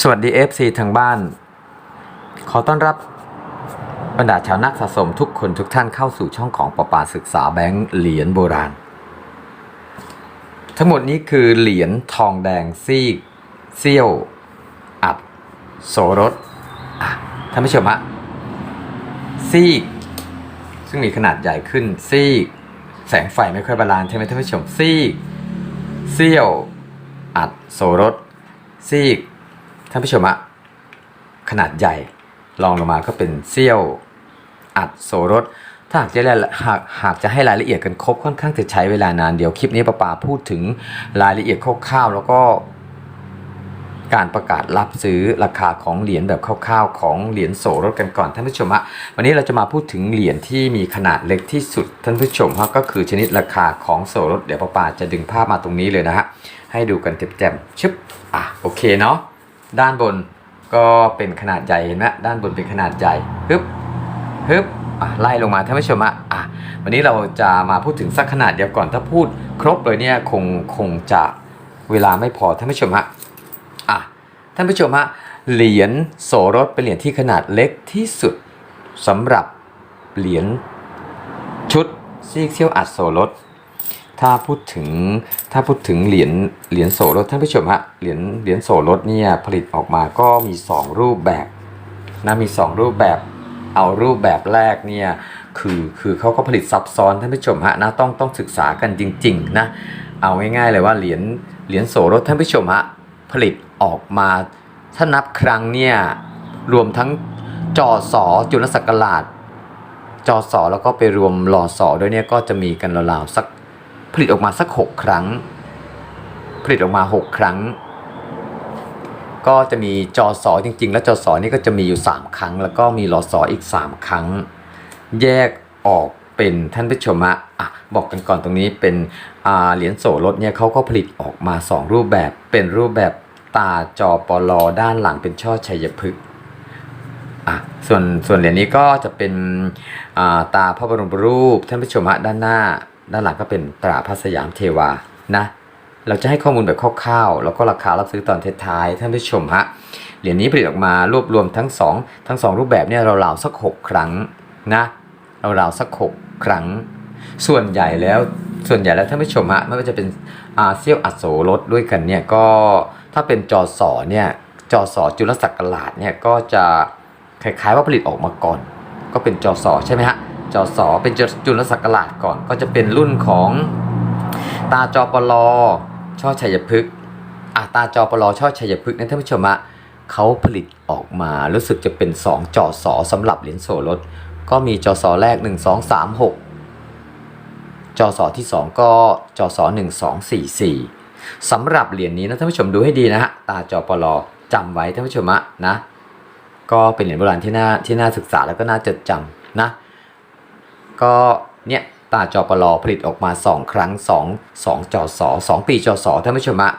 สวัสดี FC ทางบ้าน ขอต้อนรับบรรดาชาวนักสะสมทุกคนทุกท่านเข้าสู่ช่องของปปาศึกษาแบงค์เหรียญโบราณ ทั้งหมดนี้คือเหรียญทองแดงซีกเซี่ยว อัด โสรสท่านผู้ชมฮะซีก ซึ่งมีขนาดใหญ่ขึ้นซีก แสงไฟไม่ค่อยบาลานใช่ไหมท่านผู้ชมซีกเซี่ยว อัด โสรสซีก ท่านผู้ชมอะขนาดใหญ่ลองลงมาก็เป็นเซี่ยวอัดโสรสถ้าหากจะหากหากจะให้รายละเอียดกันครบค่อนข้างจะใช้เวลานานเดี๋ยวคลิปนี้ป้าปาพูดถึงรายละเอียดคร่าวๆแล้วก็การประกาศรับซื้อราคาของเหรียญแบบคร่าวๆ ของเหรียญโสรถกันก่อนท่านผู้ชมฮะวันนี้เราจะมาพูดถึงเหรียญที่มีขนาดเล็กที่สุดท่านผู้ชมฮะก็คือชนิดราคาของโสรถเดี๋ยวป้าปาจะดึงภาพมาตรงนี้เลยนะฮะให้ดูกันแจ่มๆชึบอะโอเคเนาะ ด้านบนก็เป็นขนาดใหญ่เห็นไหมด้านบนเป็นขนาดใหญ่ฮึบฮึบไล่ลงมาท่านผู้ชมฮะอะวันนี้เราจะมาพูดถึงสักขนาดเดียวก่อนถ้าพูดครบเลยเนี่ยคงคงจะเวลาไม่พอท่านผู้ชมฮะอะท่านผู้ชมฮะเหรียญโสรถเป็นเหรียญที่ขนาดเล็กที่สุดสำหรับเหรียญชุดซีกเซี่ยวอัดโสรถ ถ้าพูดถึงถ้าพูดถึงเหรียญเหรียญโสรถท่านผู้ชมฮะเหรียญเหรียญโสรถเนี่ยผลิตออกมาก็มี 2 รูปแบบนะมี 2 รูปแบบเอารูปแบบแรกเนี่ยคือคือเขาก็ผลิตซับซ้อนท่านผู้ชมฮะนะต้องต้องศึกษากันจริงๆนะเอาง่ายๆเลยว่าเหรียญเหรียญโสรถท่านผู้ชมฮะผลิตออกมาถ้านับครั้งเนี่ยรวมทั้งจอสอจุลศักราชจอสอแล้วก็ไปรวมรอสอด้วยเนี่ยก็จะมีกันราวๆสัก ผลิตออกมาสักหกครั้ง ผลิตออกมาหกครั้ง ก็จะมีจอสอจริง ๆ แล้วจอสอนี่ก็จะมีอยู่ 3 ครั้ง แล้วก็มีรอสออีก 3 ครั้ง แยกออกเป็นท่านผู้ชมอะอะบอกกันก่อนตรงนี้เป็นอาเหรียญโสรถเนี่ยเขาก็ผลิตออกมา 2 รูปแบบเป็นรูปแบบตาจอปลอด้านหลังเป็นช่อชัยพฤกษ์อะส่วนส่วนเหรียญนี้ก็จะเป็นอาตาพระบรมรูปท่านผู้ชมฮะด้านหน้า ด้านหลังก็เป็นตราพระสยามเทวานะ เราจะให้ข้อมูลแบบคร่าวๆ แล้วก็ราคารับซื้อตอนท้ายๆท่านผู้ชมฮะ เหรียญนี้ผลิตออกมารวบรวมทั้ง 2 ทั้ง 2 รูปแบบเนี่ยเราราวๆสัก 6 ครั้งนะ เราราวๆสัก 6 ครั้ง ส่วนใหญ่แล้วส่วนใหญ่แล้วท่านผู้ชมฮะไม่ว่าจะเป็นอาเซียวอัดโสรถด้วยกันเนี่ยก็ถ้าเป็นจอสอเนี่ยจอสอจุลศักราชเนี่ยก็จะคล้ายๆว่าผลิตออกมาก่อน ก็เป็นจอสอใช่ไหมฮะ จอสอเป็นจุลศักราชก่อน ก็จะเป็นรุ่นของตาจอปลอช่อชัยพฤกษ์อะตาจอปลอช่อชัยพฤกษ์นั้นท่านผู้ชมฮะเขาผลิตออกมารู้สึกจะเป็น 2จอสอสำหรับเหรียญโสรถก็มีจอสอแรก 1 2 3 6จอสอที่ 2 ก็จอสอ1 2 4 4สำหรับเหรียญนี้นะท่านผู้ชมดูให้ดีนะฮะตาจอปลอจำไว้ท่านผู้ชมะนะก็เป็นเหรียญโบราณที่น่าที่น่าศึกษาแล้วก็น่าจดจำนะ ก็เนี่ยตาจอปลอผลิตออกมา 2 ครั้ง 2 2จอสอ2ปีจอสอท่านผู้ชมฮะ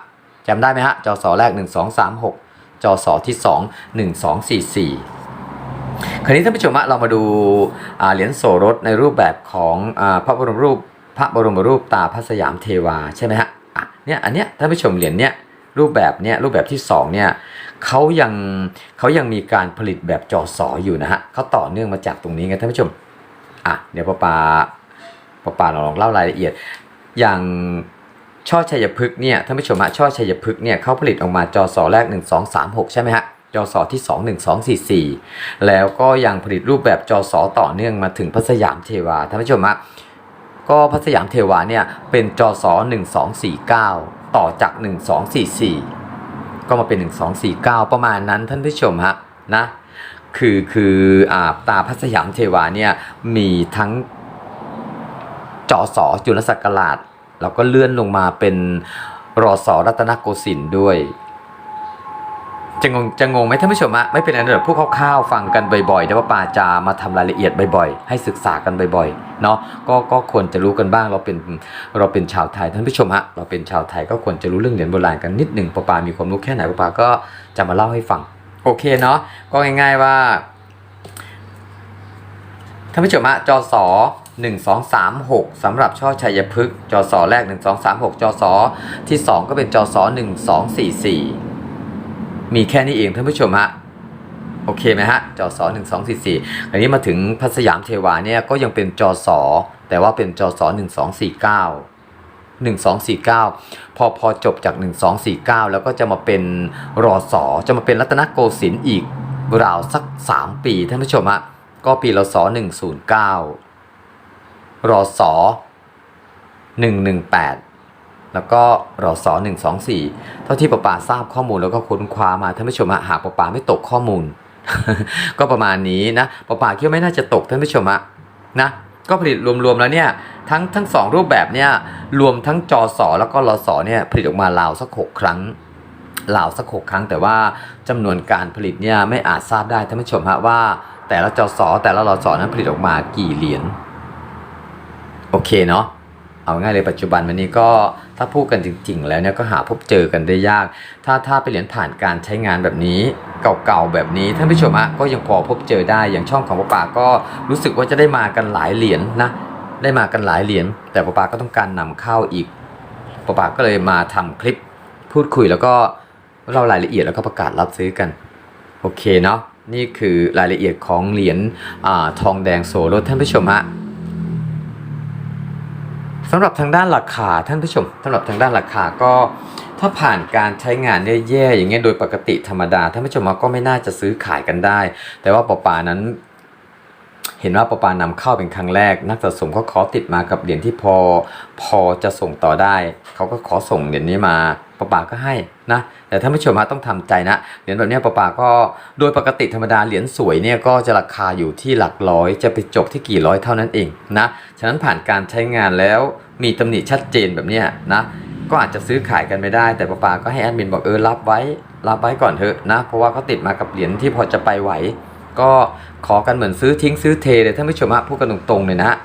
จำได้ไหมฮะจอสอแรก 1 2 3 6จอสอที่ 2 1 2 4 4คราวนี้ท่านผู้ชมะเรามาดูเหรียญโสรถในรูปแบบของอพระบรมรูปพระบรมรูปตาพระสยามเทวาใช่ไหมฮะเนี่ยอันเนี้ยท่านผู้ชมเหรียญเนี้ยรูปแบบเนี้ยรูปแบบที่สองเนี่ยเขายังเขายังมีการผลิตแบบจอสออยู่นะฮะเขาต่อเนื่องมาจากตรงนี้ไงท่านผู้ชม อะเดี๋ยวป้าปาป้าปาลองเล่ารายละเอียด อย่างช่อชัยพฤกษ์เนี่ยท่านผู้ชมฮะช่อชัยพฤกษ์เนี่ยเขาผลิตออกมาจอสอแรก 1 2 3 6 ใช่ไหมฮะจอสอที่ 2 1 2 4 4 แล้วก็ยังผลิตรูปแบบจอสอต่อเนื่องมาถึงพระสยามเทวาท่านผู้ชมฮะก็พระสยามเทวาเนี่ยเป็นจอสอ1249 ต่อจาก 1244 ก็มาเป็น 1249 ประมาณนั้นท่านผู้ชมฮะนะ คือคืออตาพระสยามเทวาเนี่ยมีทั้งจอสอจุลศักราชแล้วก็เลื่อนลงมาเป็นรอสอรัตนโกสินทร์ด้วยจะงงจะงงไหมท่านผู้ชมอะไม่เป็นไรเดี๋ยวพูดคร่าวๆฟังกันบ่อยๆเดี๋ยวว่าปาจะมาทำรายละเอียดบ่อยๆ ให้ศึกษากันบ่อยๆเนาะก็ก็ควรจะรู้กันบ้างเราเป็นเราเป็นชาวไทยท่านผู้ชมฮะเราเป็นชาวไทยก็ควรจะรู้เรื่องเหรียญโบราณกันนิดหนึ่งปปามีความรู้แค่ไหนปปาก็จะมาเล่าให้ฟัง โอเคเนาะก็ง่ายๆว่าท่านผู้ชมฮะจอสอ1 2 3 6สำหรับช่อชัยพฤกษ์จอสอแรก 1 2 3 6จอสอที่ 2 ก็เป็นจอสอ1 2 4 4 มีแค่นี้เองท่านผู้ชมฮะโอเคไหมฮะจอสอหนึ่งสองสี่สี่อันนี้มาถึงพัสยามเทวาเนี่ยก็ยังเป็นจอสอแต่ว่าเป็นจอสอห นึ่งสองสี่เก้าหนึ่งสองสี่เก้าพอพอจบจากหนึ่งสองสี่เก้าแล้วก็จะมาเป็นรอสอจะมาเป็นรัตนโกสินทร์อีกราวสักสามปีท่านผู้ชมฮะก็ปีรศหนึ่งศูนย์เก้ารอสอหนึ่งหนึ่งแปดแล้วก็รอสอหนึ่งสองสี่เท่าที่ประปาทราบข้อมูลแล้วก็ค้นคว้ามาท่านผู้ชมอะหากประปาไม่ตกข้อมูล ก็ประมาณนี้นะประปาคิดว่าไม่น่าจะตกท่านผู้ชมอะนะก็ผลิตรวมๆแล้วเนี่ย ทั้งทั้งสองรูปแบบเนี่ยรวมทั้งจอสอแล้วก็รอสอเนี่ยผลิตออกมาราวสักหกครั้งราวสักหกครั้ง แต่ว่าจำนวนการผลิตเนี่ยไม่อาจทราบได้ท่านผู้ชมฮะว่า แต่ละจอสอแต่ละรอสอนั้นผลิตออกมากี่เหรียญโอเคเนาะเอาง่ายเลยปัจจุบันวันนี้ก็ถ้าพูดกันจริง ๆ แล้วเนี่ยก็หาพบเจอกันได้ยาก ถ้าถ้าไปเหรียญผ่านการใช้งานแบบนี้ เก่าๆแบบนี้ท่านผู้ชมอะก็ยังพอพบเจอได้อย่างช่องของป้าป่าก็รู้สึกว่าจะได้มากันหลายเหรียญนะ ได้มากันหลายเหรียญแต่ป้าป่าก็ต้องการนำเข้าอีกป้าป่าก็เลยมาทำคลิปพูดคุยแล้วก็เล่ารายละเอียดแล้วก็ประกาศรับซื้อกัน โอเคเนาะนี่คือรายละเอียดของเหรียญอทองแดงโสรถท่านผู้ชมฮะสำหรับทางด้านราคาท่านผู้ชมสำหรับทางด้านราคาก็ถ้าผ่านการใช้งานแย่ๆอย่างเงี้ยโดยปกติธรรมดาท่านผู้ชมก็ไม่น่าจะซื้อขายกันได้ แต่ว่าปอปานั้น เห็นว่าปปานำเข้าเป็นครั้งแรก นักสะสมก็ขอติดมากับเหรียญที่พอ พอจะส่งต่อได้ เขาก็ขอส่งเหรียญนี้มาปปาก็ให้นะแต่ท่านผู้ชมฮะต้องทำใจนะเหรียญแบบเนี้ยปปาก็โดยปกติธรรมดาเหรียญสวยเนี่ยก็จะราคาอยู่ที่หลักร้อย จะไปจบที่กี่ร้อยเท่านั้นเองนะฉะนั้นผ่านการใช้งานแล้วมีตำหนิชัดเจนแบบเนี้ยนะก็อาจจะซื้อขายกันไม่ได้ แต่ปปาก็ให้แอดมินบอกเออรับไว้รับไว้ก่อนเถอะนะเพราะว่าเขาติดมากับเหรียญที่พอจะไปไหว ก็ขอกันเหมือนซื้อทิ้งซื้อเทเลยท่านผู้ชมฮะพูดกันตรงๆเลยนะ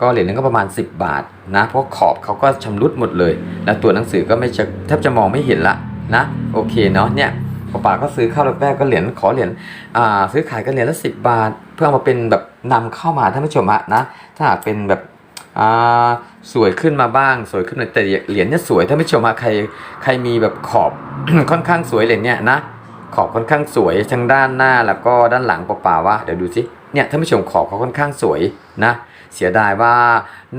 ก็เหรียญนึงก็ประมาณ 10 บาทนะ เพราะขอบเขาก็ชำรุดหมดเลย แล้วตัวหนังสือก็ไม่จะแทบจะมองไม่เห็นละนะโอเคเนาะเนี่ยป้าปาก็ซื้อเข้าแรกๆก็เหรียญขอเหรียญอ่าซื้อขายกันเหรียญละ10บาท เพื่อมาเป็นแบบนำเข้ามาท่านผู้ชมฮะนะถ้าหากเป็นแบบอ่าสวยขึ้นมาบ้างสวยขึ้นหน่อยแต่เหรียญเนี่ยสวยท่านผู้ชมฮะใครใครมีแบบขอบค่อนข้างสวยเหรียญเนี่ยนะ ขอบค่อนข้างสวยทั้งด้านหน้าแล้วก็ด้านหลังเปล่าๆว่าเดี๋ยวดูสิเนี่ยท่านผู้ชมขอบเขาค่อนข้างสวยนะเสียดายว่า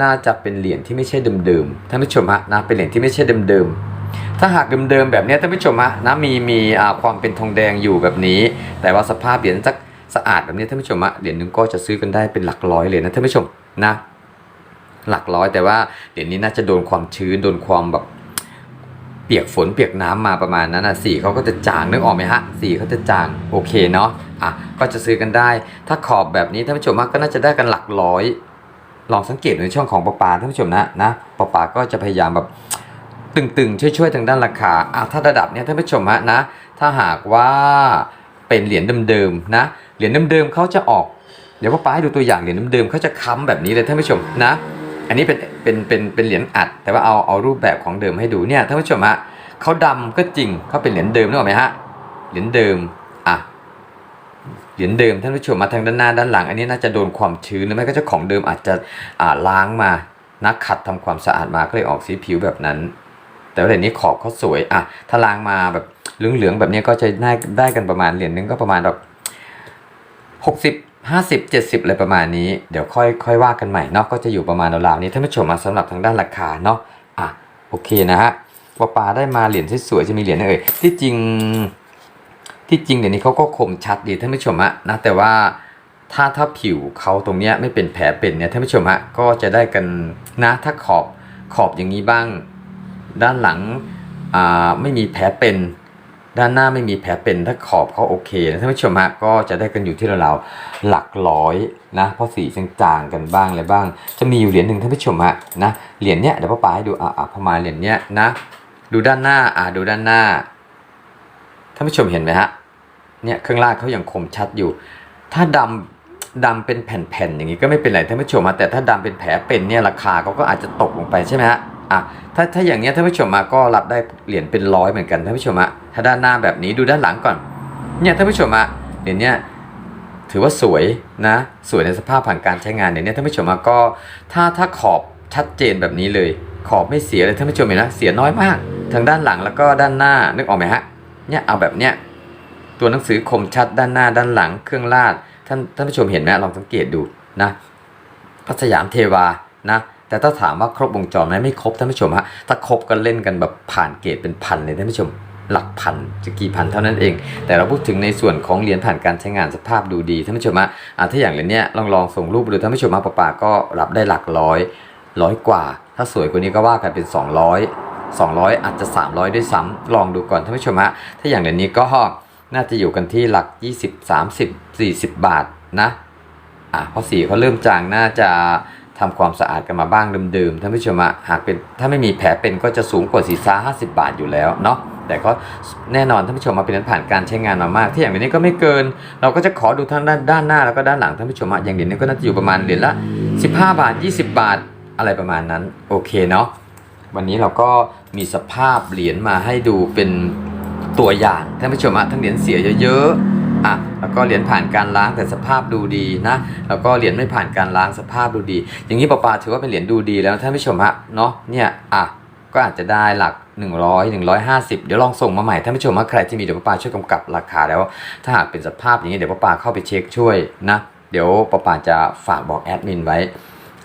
น่าจะเป็นเหรียญที่ไม่ใช่เดิมๆท่านผู้ชมฮะนะเป็นเหรียญที่ไม่ใช่เดิมๆถ้าหากเดิมๆแบบเนี้ยท่านผู้ชมฮะนะมีมีอ่าความเป็นทองแดงอยู่แบบนี้ แต่ว่าสภาพเหรียญสักสะอาดแบบนี้ท่านผู้ชมฮะเหรียญนึงก็จะซื้อกันได้เป็นหลักร้อยเลยนะท่านผู้ชมนะหลักร้อยแต่ว่าเดี๋ยวนี้น่าจะโดนความชื้นโดนความแบบ เปียกฝนเปียกน้ำมาประมาณนั้นนะสีเขาก็จะจางนึกออกไหมฮะสีเขาจะจางโอเคเนาะอะก็จะซื้อกันได้ ถ้าขอบแบบนี้ท่านผู้ชมว่าก็น่าจะได้กันหลักร้อย ลองสังเกตในช่องของปะปาท่านผู้ชมนะนะปะปาก็จะพยายามแบบตึงๆ ช่วยๆทางด้านราคาอะถ้าระดับเนี้ยท่านผู้ชมฮะนะ ถ้าหากว่าเป็นเหรียญเดิมๆนะเหรียญเดิมๆเขาจะออกเดี๋ยวพ่อป้าให้ดูตัวอย่างเหรียญเดิมๆเขาจะค้ำแบบนี้เลยท่านผู้ชมนะ อันนี้เป็นเป็นเป็นเป็นเหรียญอัด แต่ว่าเอาเอารูปแบบของเดิมให้ดูเนี่ยท่านผู้ชมฮะเขาดำก็จริงเขาเป็นเหรียญเดิมนึกออกไหมฮะเหรียญเดิมอะเหรียญเดิมท่านผู้ชมมาทางด้านหน้าด้านหลัง อันนี้น่าจะโดนความชื้นหรือไม่ก็เจ้าของเดิมอาจจะอ่าล้างมานักขัดทำความสะอาดมาก็เลยออกสีผิวแบบนั้น แต่ว่าเหรียญนี้ขอบเขาสวยอะถ้าล้างมาแบบเหลืองๆแบบนี้ก็จะได้ได้กันประมาณเหรียญนึงก็ประมาณแบบหกสิบ ห้าสิบเจ็ดสิบอะไรประมาณนี้ เดี๋ยวค่อยค่อยว่ากันใหม่เนาะก็จะอยู่ประมาณราวๆนี้ท่านผู้ชมมาสำหรับทางด้านราคาเนาะอะโอเคนะฮะปาปาได้มาเหรียญสวยๆจะมีเหรียญเอ่ยที่จริงที่จริงเดี๋ยวนี้เขาก็คมชัดดีท่านผู้ชมอะนะแต่ว่าถ้าถ้าผิวเขาตรงเนี้ยไม่เป็นแผลเป็นเนี่ยท่านผู้ชมฮะก็จะได้กันนะถ้าขอบขอบอย่างนี้บ้าง ด้านหลังอ่าไม่มีแผลเป็น ด้านหน้าไม่มีแผลเป็นถ้าขอบเขาโอเคนะท่านผู้ชมฮะก็จะได้กันอยู่ที่ราวๆหลักร้อยนะเพราะสีจางๆกันบ้างอะไรบ้าง จะมีอยู่เหรียญหนึ่งท่านผู้ชมฮะนะเหรียญเนี้ยเดี๋ยวพ่อปาให้ดูอ่าพอมาเหรียญเนี้ยนะ ดูด้านหน้าอ่าดูด้านหน้าท่านผู้ชมเห็นไหมฮะเนี่ยข้างล่างเขายังคมชัดอยู่ ถ้าดำดำเป็นแผ่นๆอย่างนี้ก็ไม่เป็นไรท่านผู้ชมฮะแต่ถ้าดำเป็นแผลเป็นเนี่ยราคาเขาก็อาจจะตกลงไปใช่ไหมฮะ อะถ้าถ้าอย่างเนี้ยท่านผู้ชมมาก็รับได้เหรียญเป็นร้อยเหมือนกันท่านผู้ชมฮะถ้าด้านหน้าแบบนี้ดูด้านหลังก่อนเนี่ยท่านผู้ชมฮะเหรียญเนี้ยถือว่าสวยนะสวยในสภาพผ่านการใช้งานเนี่ยท่านผู้ชมฮะก็ถ้าถ้าขอบชัดเจนแบบนี้เลย ขอบไม่เสียเลยท่านผู้ชมเห็นนะเสียน้อยมากทางด้านหลังแล้วก็ด้านหน้านึกออกไหมฮะเนี่ยเอาแบบเนี้ยตัวหนังสือคมชัดด้านหน้าด้านหลังเครื่องลาดท่านท่านผู้ชมเห็นไหมลองสังเกตดูนะพัสยามเทวานะ แต่ถ้าถามว่าครบวงจรไหมไม่ครบท่านผู้ชมฮะถ้าครบก็เล่นกันแบบผ่านเกรดเป็นพันเลยท่านผู้ชมหลักพันจะกี่พันเท่านั้นเอง แต่เราพูดถึงในส่วนของเหรียญผ่านการใช้งานสภาพดูดีท่านผู้ชมฮะอะถ้าอย่างเหรียญเนี้ยลองลองส่งรูปดูท่านผู้ชมฮะป้าๆก็รับได้หลักร้อยร้อยกว่า ถ้าสวยกว่านี้ก็ว่ากันเป็น 200 200 อาจจะ 300 ด้วยซ้ำลองดูก่อนท่านผู้ชมฮะถ้าอย่างเหรียญนี้ก็น่าจะอยู่กันที่หลัก 20 30 40 บาทนะอะเพราะสีเขาเริ่มจางน่าจะ ทำความสะอาดกันมาบ้างเดิมๆท่านผู้ชมหากเป็นถ้าไม่มีแผลเป็นก็จะสูงกว่าสีซ่า50 บาทอยู่แล้วเนาะแต่ก็แน่นอนท่านผู้ชมมาเป็นนั้นผ่านการใช้งานมามาก ที่อย่างเหรียญนี้ก็ไม่เกิน เราก็จะขอดูทั้งด้านด้านหน้าแล้วก็ด้านหลังท่านผู้ชมอย่างเหรียญนี้ก็น่าจะอยู่ประมาณเหรียญละ 15 บาท 20 บาทอะไรประมาณนั้นโอเคเนาะวันนี้เราก็มีสภาพเหรียญมาให้ดูเป็นตัวอย่างท่านผู้ชมทั้งเหรียญเสียเยอะๆ อะแล้วก็เหรียญผ่านการล้างแต่สภาพดูดีนะ แล้วก็เหรียญไม่ผ่านการล้างสภาพดูดี อย่างนี้ปาปาถือว่าเป็นเหรียญดูดีแล้วท่านผู้ชมฮะเนาะเนี่ยอะก็อาจจะได้หลัก 100 150 เดี๋ยวลองส่งมาใหม่ท่านผู้ชมว่าใครที่มีเดี๋ยวปาปาช่วยกำกับราคาแล้ว ถ้าหากเป็นสภาพอย่างนี้เดี๋ยวปาปาเข้าไปเช็คช่วยนะ เดี๋ยวปาปาจะฝากบอกแอดมินไว้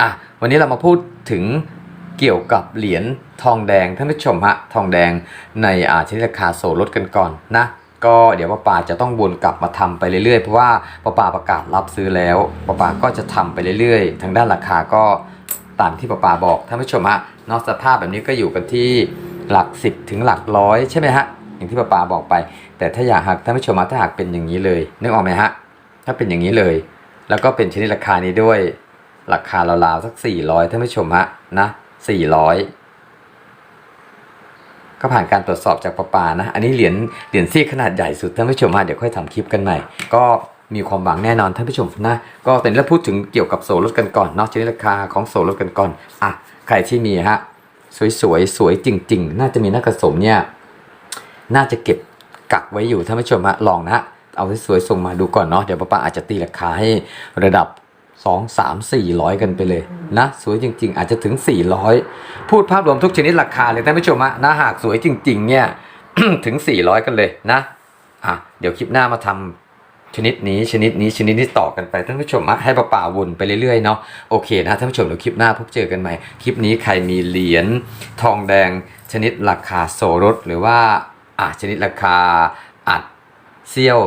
อะวันนี้เรามาพูดถึงเกี่ยวกับเหรียญทองแดงท่านผู้ชมฮะทองแดงในอาชนิดราคาโซลดกันก่อนนะ ก็เดี๋ยวป้าป่าจะต้องวนกลับมาทำไปเรื่อยๆ เพราะว่าป้าป่าประกาศรับซื้อแล้วป้าป่าก็จะทำไปเรื่อยๆ ทางด้านราคาก็ตามที่ป้าป่าบอกท่านผู้ชมฮะนอกสภาพแบบนี้ก็อยู่กันที่หลักสิบถึงหลักร้อยใช่ไหมฮะอย่างที่ป้าป่าบอกไป แต่ถ้าอยากหากท่านผู้ชมฮะถ้าหากเป็นอย่างนี้เลยนึกออกไหมฮะถ้าเป็นอย่างนี้เลย แล้วก็เป็นชนิดราคานี้ด้วยราคาราวๆสัก400ท่านผู้ชมฮะนะ400 ก็ผ่านการตรวจสอบจากประปานะ อันนี้เหรียญเหรียญซีขนาดใหญ่สุดท่านผู้ชมฮะเดี๋ยวค่อยทำคลิปกันใหม่ ก็มีความหวังแน่นอนท่านผู้ชมนะ ก็ตอนนี้เราพูดถึงเกี่ยวกับโซลดกันก่อนเนาะชนิดราคาของโซลดกันก่อนอะใครที่มีฮะสวยๆสวยจริง ๆ น่าจะมีนักกระสมเนี่ยน่าจะเก็บกักไว้อยู่ท่านผู้ชมฮะลองนะเอาสวยๆส่งมาดูก่อนเนาะเดี๋ยวป้าป้าอาจจะตีราคาให้ระดับ 2 3 4 0 0 กันไปเลยนะ สวยจริง ๆ อาจจะถึง 400 พูดภาพรวมทุกชนิดราคาเลยท่านผู้ชมฮะนะหากสวยจริง ๆ เนี่ยถึง 400 กันเลยนะอะเดี๋ยวคลิปหน้ามาทำชนิดนี้ชนิดนี้ชนิดนี้ต่อกันไปท่านผู้ชมฮะให้ป้าป่าวนไปเรื่อยๆเนาะโอเคนะท่านผู้ชมเดี๋ยวคลิปหน้าพบเจอกันใหม่คลิปนี้ใครมีเหรียญทองแดงชนิดราคาโซรสหรือว่าอะชนิดราคาอัดเซี่ยว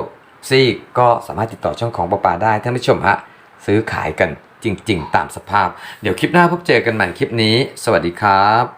ซีกก็สามารถติดต่อช่องของปอปาได้ท่านผู้ชมฮะ ซื้อขายกันจริง ๆ ตามสภาพ เดี๋ยวคลิปหน้าพบเจอกันใหม่คลิปนี้ สวัสดีครับ